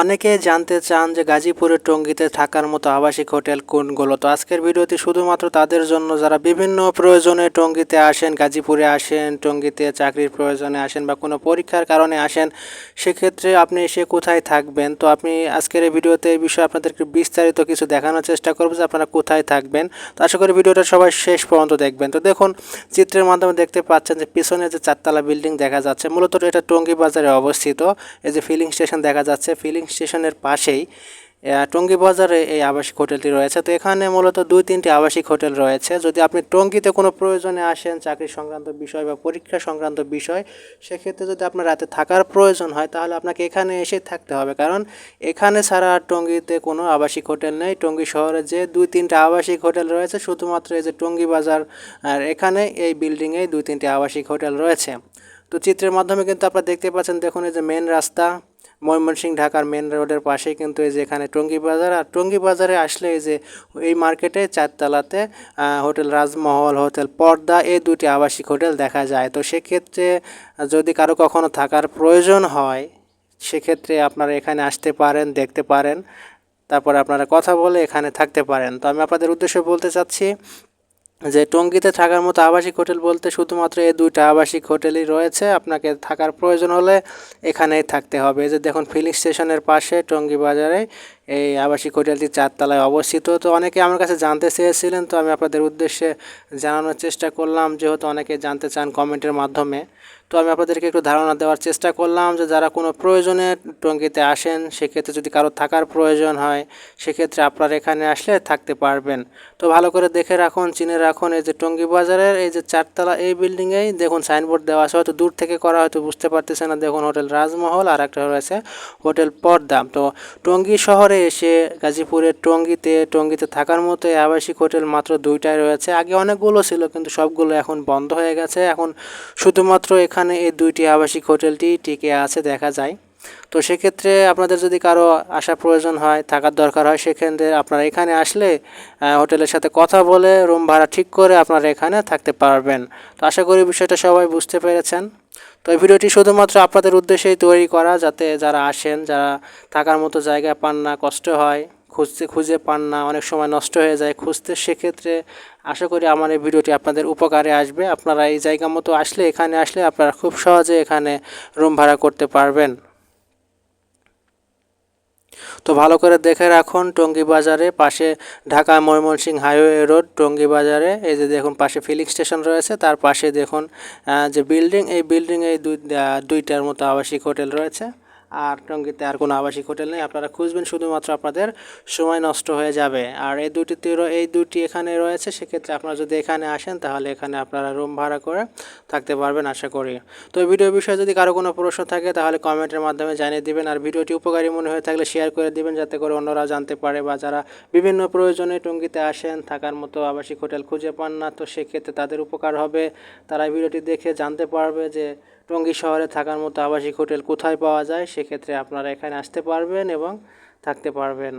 অনেকে জানতে চান যে গাজীপুরের টঙ্গিতে থাকার মতো আবাসিক হোটেল কোনগুলো। তো আজকের ভিডিওটি শুধুমাত্র তাদের জন্য। যারা বিভিন্ন প্রয়োজনে টঙ্গিতে আসেন, গাজীপুরে আসেন, টঙ্গিতে চাকরির প্রয়োজনে আসেন বা কোনো পরীক্ষার কারণে আসেন, সেক্ষেত্রে আপনি এসে কোথায় থাকবেন? তো আপনি আজকের এই ভিডিওতে এই বিষয়ে আপনাদেরকে বিস্তারিত কিছু দেখানোর চেষ্টা করব যে আপনারা কোথায় থাকবেন। তো আশা করি ভিডিওটা সবাই শেষ পর্যন্ত দেখবেন। তো দেখুন, চিত্রের মাধ্যমে দেখতে পাচ্ছেন যে পিছনে যে চারতলা বিল্ডিং দেখা যাচ্ছে, মূলত এটা টঙ্গি বাজারে অবস্থিত। এই যে ফিলিং স্টেশন দেখা যাচ্ছে, ফিলিং স্টেশনের পাশেই টঙ্গী বাজারে এই আবাসিক হোটেলটি রয়েছে। তো এখানে মূলত দুই, তিনটি আবাসিক হোটেল রয়েছে। যদি আপনি টঙ্গীতে কোনো প্রয়োজনে আসেন, চাকরি সংক্রান্ত বিষয় বা পরীক্ষা সংক্রান্ত বিষয়, সেক্ষেত্রে যদি আপনার রাতে থাকার প্রয়োজন হয়, তাহলে আপনাকে এখানে এসে থাকতে হবে। কারণ এখানে ছাড়া আর টঙ্গীতে কোনো আবাসিক হোটেল নেই। টঙ্গী শহরে যে দুই, তিনটা আবাসিক হোটেল রয়েছে, শুধুমাত্র এই যে টঙ্গী বাজার আর এখানে এই বিল্ডিংয়ে দুই, তিনটি আবাসিক হোটেল রয়েছে। তো চিত্রের মাধ্যমে কিন্তু আপনারা দেখতে পাচ্ছেন, দেখুন এই যে মেন রাস্তা ময়মনসিংহ ঢাকার মেন রোডের পাশেই কিন্তু এই যে এখানে টঙ্গী বাজার। আর টঙ্গী বাজারে আসলে এই যে এই মার্কেটে চারতলাতে হোটেল রাজমহল হোটেল পর্দা, এই দুটি আবাসিক হোটেল দেখা যায়। তো সেক্ষেত্রে যদি কারও কখনো থাকার প্রয়োজন হয়, সেক্ষেত্রে আপনারা এখানে আসতে পারেন, দেখতে পারেন। তারপর আপনারা কথা বলে এখানে থাকতে পারেন। তো আমি আপনাদের উদ্দেশ্যে বলতে চাচ্ছি যে টঙ্গিতে থাকার মতো আবাসিক হোটেল বলতে শুধুমাত্র এই দুইটা আবাসিক হোটেলই রয়েছে। আপনাকে থাকার প্রয়োজন হলে এখানেই থাকতে হবে। যে দেখুন ফিলিং স্টেশনের পাশে টঙ্গি বাজারে এই আবাসিক হোটেলটি চারতলায় অবস্থিত। তো অনেকে আমার কাছে জানতে চেয়েছিলেন, তো আমি আপনাদের উদ্দেশ্যে জানানোর চেষ্টা করলাম, যেহেতু অনেকে জানতে চান কমেন্টের মাধ্যমে। তো আমি আপনাদেরকে একটু ধারণা দেওয়ার চেষ্টা করলাম যে যারা কোনো প্রয়োজনে টঙ্গিতে আসেন, সেক্ষেত্রে যদি কারও থাকার প্রয়োজন হয়, সেক্ষেত্রে আপনারা এখানে আসলে থাকতে পারবেন। তো ভালো করে দেখে রাখুন, চিনে রাখুন এই যে টঙ্গি বাজারের এই যে চারতলা এই বিল্ডিংয়েই। দেখুন সাইনবোর্ড দেওয়া আছে, হয়তো দূর থেকে করা, হয়তো বুঝতে পারতেছে না। দেখুন হোটেল রাজমহল আর একটা রয়েছে হোটেল পর্দা। তো টঙ্গী শহরে এসে গাজীপুরের টঙ্গিতে টঙ্গিতে থাকার মতো আবাসিক হোটেল মাত্র দুইটাই রয়েছে। আগে অনেকগুলো ছিল, কিন্তু সবগুলো এখন বন্ধ হয়ে গেছে। এখন শুধুমাত্র এখানে এই দুইটি আবাসিক হোটেলটি টিকে আছে, দেখা যায়। তো সেক্ষেত্রে আপনাদের যদি কারও আসার প্রয়োজন হয়, থাকার দরকার হয়, সেক্ষেত্রে আপনারা এখানে আসলে হোটেলের সাথে কথা বলে রুম ভাড়া ঠিক করে আপনারা এখানে থাকতে পারবেন। তো আশা করি বিষয়টা সবাই বুঝতে পেরেছেন। তো এই ভিডিওটি শুধুমাত্র আপনাদের উদ্দেশ্যেই তৈরি করা, যাতে যারা আসেন, যারা থাকার মতো জায়গা পান না, কষ্ট হয়, খুঁজতে, খুঁজে পান না, অনেক সময় নষ্ট হয়ে যায় খুঁজতে, সেক্ষেত্রে আশা করি আমার এই ভিডিওটি আপনাদের উপকারে আসবে। আপনারা এই জায়গা মতো আসলে, এখানে আসলে আপনারা খুব সহজে এখানে রুম ভাড়া করতে পারবেন। তো ভালো করে দেখে রাখুন টঙ্গী বাজারে পাশে ঢাকা ময়মনসিংহ হাইওয়ে রোড, টঙ্গী বাজারে। এই যে দেখুন পাশে ফিলিং স্টেশন রয়েছে, তার পাশে দেখুন যে বিল্ডিং এই বিল্ডিং এই দুইটার মতো আবাসিক হোটেল রয়েছে। আর টঙ্গিতে আর কোনো আবাসিক হোটেল নেই। আপনারা খুঁজবেন শুধুমাত্র আপনাদের সময় নষ্ট হয়ে যাবে। আর এই দুটিতে এই দুটি এখানে রয়েছে, সেক্ষেত্রে আপনারা যদি এখানে আসেন, তাহলে এখানে আপনারা রুম ভাড়া করে থাকতে পারবেন, আশা করি। তো ভিডিও বিষয়ে যদি কারও কোনো প্রশ্ন থাকে, তাহলে কমেন্টের মাধ্যমে জানিয়ে দিবেন। আর ভিডিওটি উপকারী মনে হয়ে থাকলে শেয়ার করে দিবেন, যাতে করে অন্যরা জানতে পারে বা যারা বিভিন্ন প্রয়োজনে টঙ্গিতে আসেন, থাকার মতো আবাসিক হোটেল খুঁজে পান না, তো সেক্ষেত্রে তাদের উপকার হবে। তারা ভিডিওটি দেখে জানতে পারবে যে টঙ্গী শহরে থাকার মতো আবাসিক হোটেল কোথায় পাওয়া যায়? সেক্ষেত্রে আপনারা এখানে আসতে পারবেন এবং থাকতে পারবেন।